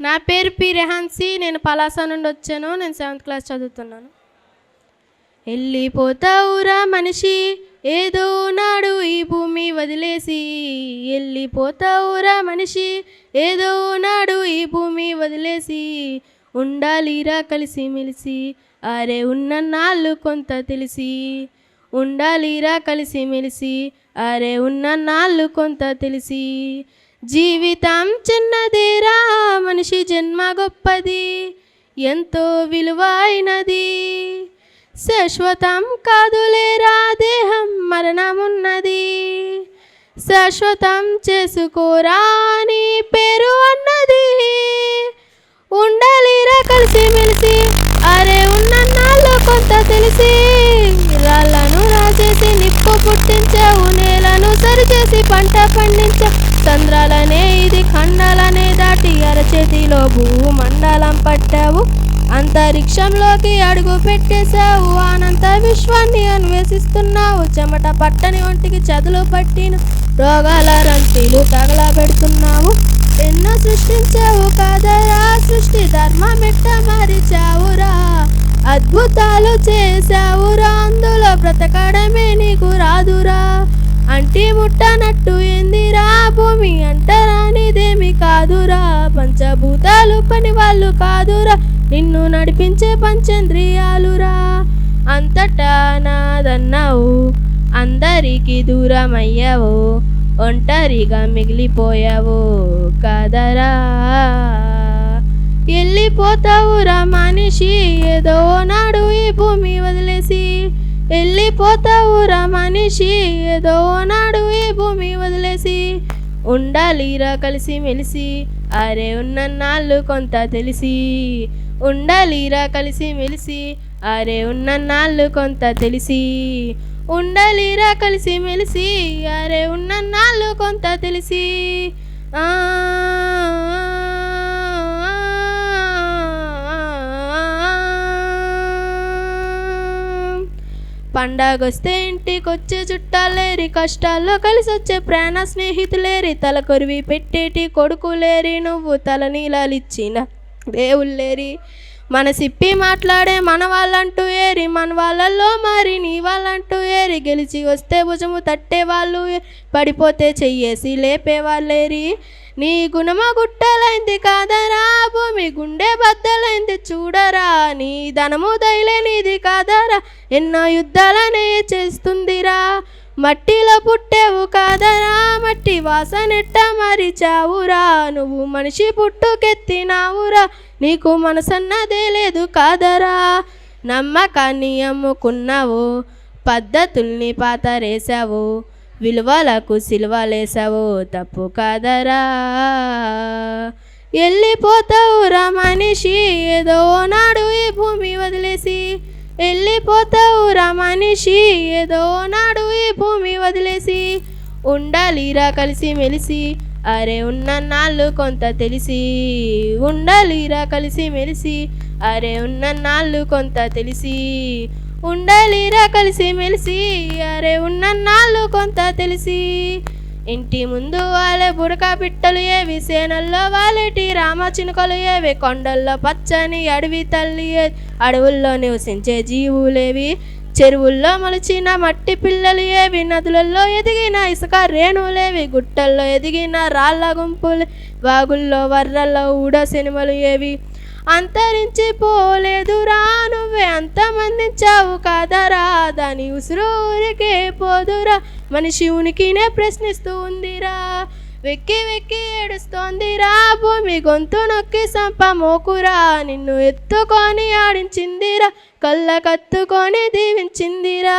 నా పేరు పి. రెహాన్సీ. నేను పలాస నుండి వచ్చాను. నేను సెవెంత్ క్లాస్ చదువుతున్నాను. వెళ్ళిపోతావురా మనిషి. ఏదో నాడు ఈ భూమి వదిలేసి. వెళ్ళిపోతావురా మనిషి. ఏదో నాడు ఈ భూమి వదిలేసి. ఉండాలిరా కలిసి మెలిసి. అరే ఉన్న నాళ్ళు కొంత తెలిసి. ఉండాలిరా కలిసి మెలిసి. అరే ఉన్న నాళ్ళు కొంత తెలిసి. జీవితం చిన్నదేరా మనిషి జన్మ గొప్పది ఎంతో విలువైనది. శాశ్వతం కాదులేరా దేహం మరణమున్నది. శాశ్వతం చేసుకోరా నీ అడుగు పెట్టేశావు. అనంత విశ్వాన్ని అన్వేషిస్తున్నావు. చెమట పట్టని ఒంటికి చదులు పట్టిన రోగాల రంతిలు తగలబెడుతున్నావు ఎన్నో సృష్టించావు కాదరా సృష్టి ధర్మమెట్ట మరిచావురా. అద్భుతాలు చేశావురా. అందులో బ్రతకడమే నీకు రాదురా. అంటి ముట్టనట్టు ఏందిరా? భూమి అంటరానిదేమి కాదురా. పంచభూతాలు పని వాళ్ళు కాదురా. నిన్ను నడిపించే పంచేంద్రియాలురా. అంతటా నాదన్నావు అందరికీ దూరమయ్యావు ఒంటరిగా మిగిలిపోయావు కాదరా. వెళ్ళిపోతావురా మనిషి ఏదో నాడు ఈ భూమి వదిలేసి. వెళ్ళిపోతావురా మనిషి ఏదో నాడు ఈ భూమి వదిలేసి. ఉండాలిరా కలిసి మెలిసి అరే ఉన్న నాళ్ళు కొంత తెలిసి. ఉండాలిరా కలిసి మెలిసి అరే ఉన్న నాళ్ళు కొంత తెలిసి. ఉండాలిరా కలిసి మెలిసి అరే ఉన్న నాళ్ళు కొంత తెలిసి. ఆ పండగొస్తే ఇంటికొచ్చే చుట్టాలేరి కష్టాల్లో కలిసి వచ్చే ప్రాణ స్నేహితులేరి తల కొరివి పెట్టేటి కొడుకులేరి నువ్వు తల నీలాలిచ్చిన దేవుళ్ళేరి. మన సిప్పి మాట్లాడే మన వాళ్ళంటూ ఏరి మన వాళ్ళల్లో మరి నీ వాళ్ళంటూ ఏరి. గెలిచి వస్తే భుజము తట్టే వాళ్ళు పడిపోతే చెయ్యేసి లేపే వాళ్ళేరి నీ గుణమ గుట్టలైంది కాదరా భూమి గుండె బద్దలైంది చూడరా. నీ ధనము దయలేనిది కాదరా ఎన్నో యుద్ధాలనే చేస్తుంది మట్టిలో పుట్టేవు కాదరా మట్టి వాసనెట్ట మరిచావురా. నువ్వు మనిషి పుట్టుకెత్తినావురా నీకు మనసన్నదే లేదు కాదరా. నమ్మకాన్ని అమ్ముకున్నావు పద్ధతుల్ని పాతరేసావు విలువలకు సిలువలేసావు తప్పు కాదరా. వెళ్ళిపోతావురా మనిషి ఏదో నాడు ఈ భూమి వదిలేసి. వెళ్ళిపోతావురా మనిషి. ఏదో నాడు ఈ భూమి వదిలేసి ఉండాలిరా కలిసి మెలిసి అరే ఉన్న నాళ్ళు కొంత తెలిసి ఉండాలిరా కలిసి మెలిసి అరే ఉన్న నాళ్ళు కొంత తెలిసి ఉండాలిరా కలిసి మెలిసి అరే ఉన్న నాళ్ళు కొంత తెలిసి ఇంటి ముందు వాళ్ళే బుడక పిట్టలు ఏవి సేనల్లో వాళ్ళేటి రామ చినుకలు ఏవి కొండల్లో పచ్చని అడవి తల్లి అడవుల్లో నివసించే జీవులేవి. చెరువుల్లో మొలిచిన మట్టి పిల్లలు ఏవి నదులలో ఎదిగిన ఇసుక రేణులేవి గుట్టల్లో ఎదిగిన రాళ్ళ గుంపులు వాగుల్లో వర్రల్లో ఊడ సినిమలు ఏవి. అంతరించిపోలేదురా నువ్వే అంతమందించావు కాదరా దాని ఉసురు ఊరికే పోదురా మనిషి ఉనికినే ప్రశ్నిస్తూ ఉందిరా వెక్కి వెక్కి ఏడుస్తోందిరా. భూమి గొంతు నొక్కి సంప మోకురా నిన్ను ఎత్తుకొని ఆడించిందిరా. కళ్ళ కత్తుకొని దీవించిందిరా.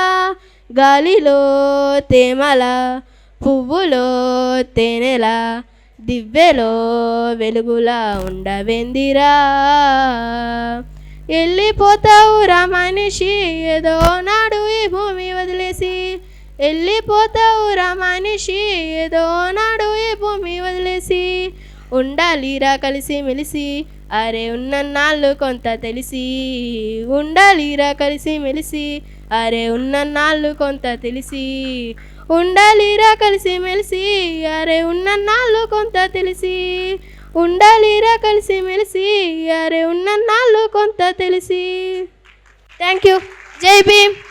గాలిలో తేమల పువ్వులో తేనెలా దివ్వెలో వెలుగులా ఉండవెందిరా. వెళ్ళిపోతావురా మనిషి ఏదో నాడు ఈ భూమి వదిలేసి. వెళ్ళిపోతావురా మనిషి ఏదో నాడు ఈ భూమి వదిలేసి. ఉండాలిరా కలిసి మెలిసి అరే ఉన్నన్నాళ్ళు కొంత తెలిసి. ఉండాలిరా కలిసి మెలిసి అరే ఉన్నన్నాళ్ళు కొంత తెలిసి. ఉండాలిరా కలిసి మెలిసి అరే ఉన్న నాళ్ళు కొంత తెలిసి. ఉండాలిరా కలిసి మెలిసి అరే ఉన్న నాళ్ళు కొంత తెలిసి. థ్యాంక్ యూ జై భీమ్.